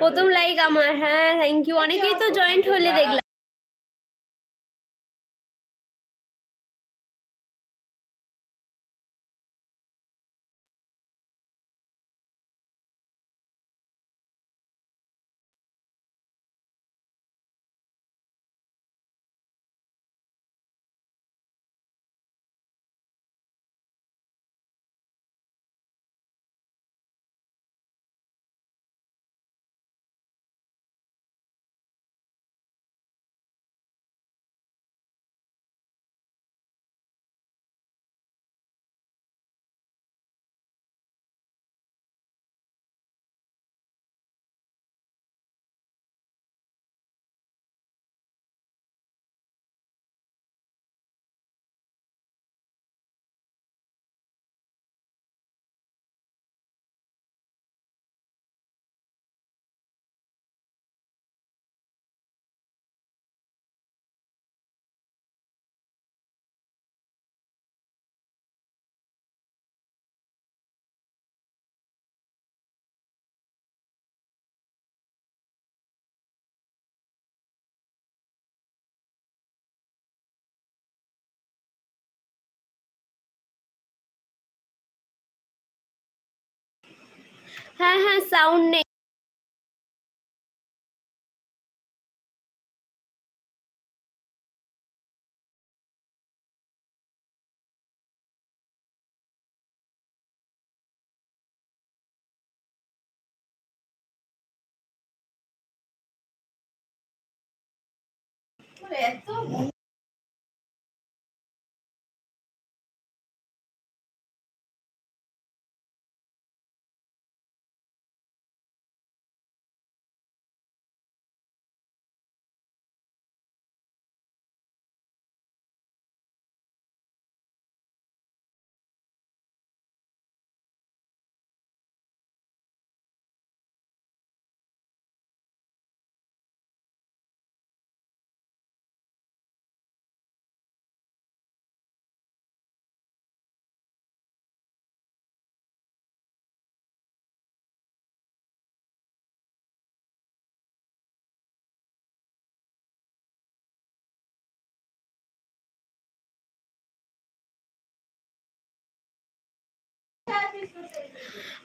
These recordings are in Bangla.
প্রথম লাইক আমার হ্যাঁ থ্যাংক ইউ অনেকেই তো জয়েন্ট হলে দেখলাম হ্যাঁ হ্যাঁ সাউন্ড নেই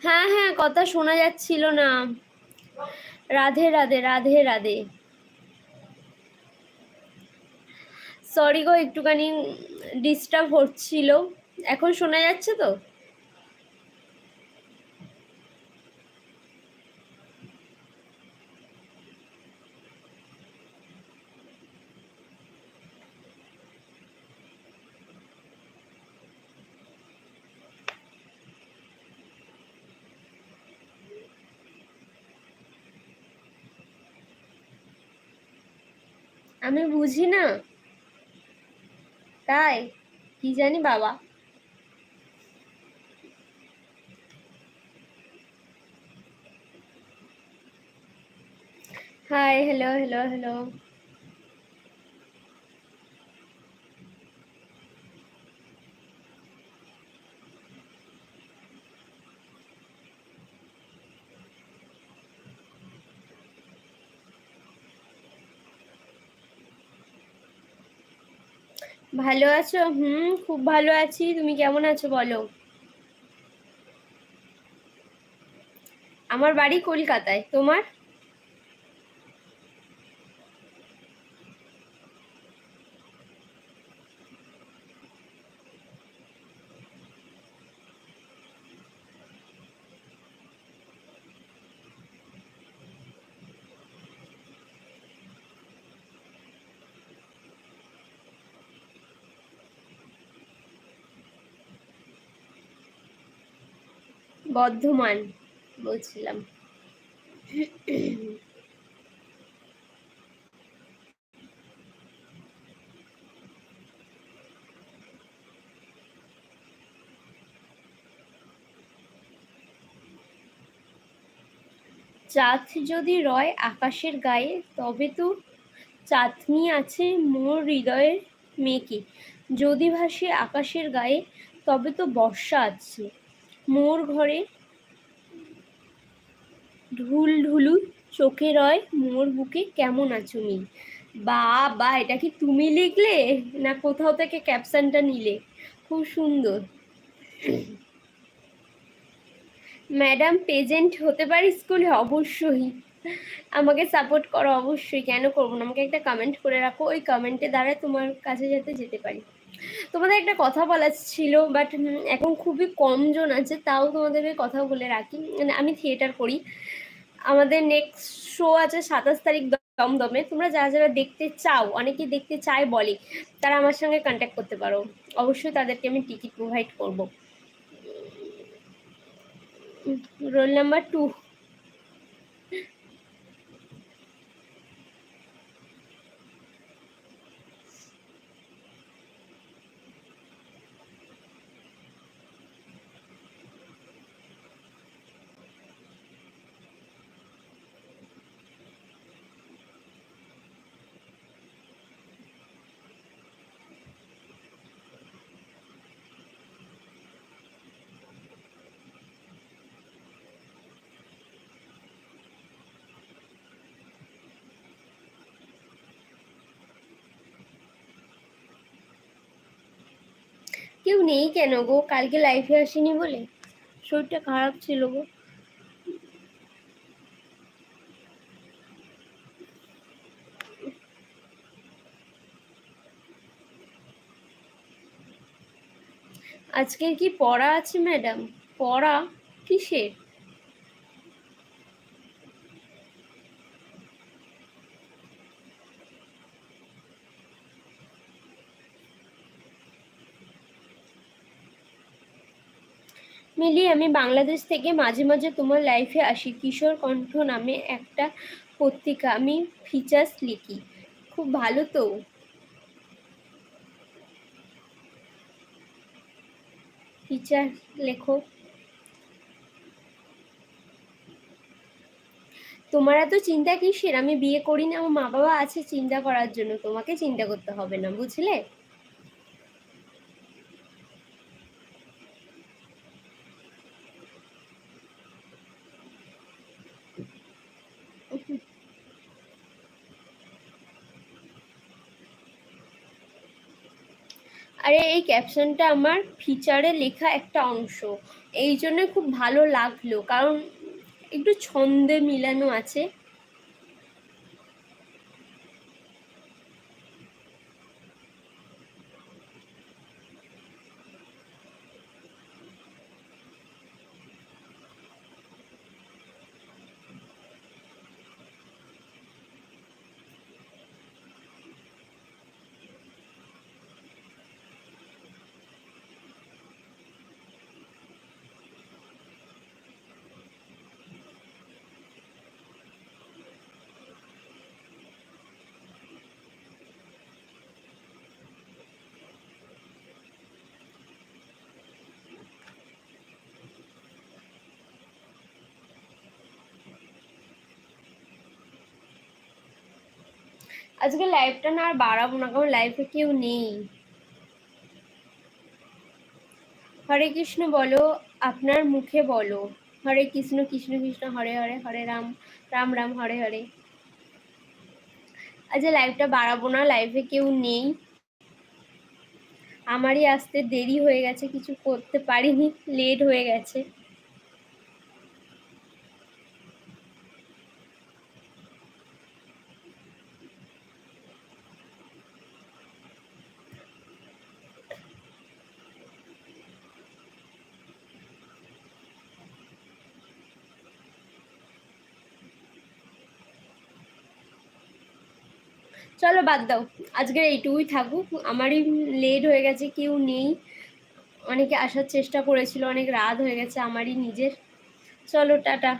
হ্যাঁ হ্যাঁ কথা শোনা যাচ্ছিল না। রাধে রাধে রাধে রাধে। সরি গো, একটুখানি ডিস্টার্ব হচ্ছিল। এখন শোনা যাচ্ছে তো? আমি বুঝি না। তাই কি জানি বাবা। হাই হ্যালো হ্যালো হ্যালো ভালো আছো? হুম খুব ভালো আছি। তুমি কেমন আছো বলো? আমার বাড়ি কলকাতায়। তোমার? বর্ধমান বলছিলাম। চাঁদ যদি রয় আকাশের গায়ে, তবে তো চাঁদনি আছে মোর হৃদয়ের মেয়েকে। যদি ভাসে আকাশের গায়ে, তবে তো বর্ষা আছে। মোর ঘরে ঢুল ঢুলু চোখে রয় মোর বুকে কেমন আছো মিল বা বা এটা কি তুমি লিখলে? না কোথাও থেকে ক্যাপশনটা নিলে? খুব সুন্দর। ম্যাডাম প্রেজেন্ট হতে পারি স্কুলে? অবশ্যই। আমাকে সাপোর্ট করো, অবশ্যই। কেন করব না? আমাকে একটা কমেন্ট করে রাখো। ওই কমেন্টে দ্বারা তোমার কাছে যাতে যেতে পারি। তোমাদের একটা কথা বলার ছিল বাট এখন খুবই কম জন আছে, তাও তোমাদেরকে কথা বলে রাখি। মানে আমি থিয়েটার করি। আমাদের নেক্সট শো আছে সাতাশ তারিখ দমদমে। তোমরা যারা যারা দেখতে চাও অনেকে দেখতে চায় বলে, তারা আমার সঙ্গে কন্ট্যাক্ট করতে পারো। অবশ্যই তাদেরকে আমি টিকিট প্রোভাইড করব। রোল নাম্বার টু কেউ নেই কেন গো? কালকে লাইফে আসেনি বলে? শরীরটা খারাপ ছিল গো। আজকের কি পড়া আছে ম্যাডাম পড়া কিসের? মিলি আমি বাংলাদেশ থেকে মাঝে মাঝে তোমার লাইফে আসি। কিশোর কণ্ঠ নামে একটা পত্রিকা, আমি ফিচার্স লিখি। খুব ভালো তো। ফিচার লেখো। তোমার এত চিন্তা কিসের? আমি বিয়ে করি না, আমার মা বাবা আছে, চিন্তা করার জন্য। তোমাকে চিন্তা করতে হবে না, বুঝলে? আরে এই ক্যাপশনটা আমার ফিচারে লেখা একটা অংশ। এই জন্য খুব ভালো লাগল, কারণ একটু ছন্দে মিলানো আছে। আজকে লাইভটা না আর বাড়াবো না, কারণ লাইভে কেউ নেই। হরে কৃষ্ণ বলো, আপনার মুখে বলো। হরে কৃষ্ণ কৃষ্ণ কৃষ্ণ, হরে হরে হরে রাম রাম রাম, হরে হরে। আজকে লাইভটা বাড়াবো না লাইভে কেউ নেই। আমারই আসতে দেরি হয়ে গেছে, কিছু করতে পারিনি লেট হয়ে গেছে। চলো বাদ দাও। আজকের এইটুকুই থাকুক। আমারই লেট হয়ে গেছে, কেউ নেই। অনেকে আসার চেষ্টা করেছিল, অনেক রাত হয়ে গেছে, আমারই নিজের। চলো, টাটা।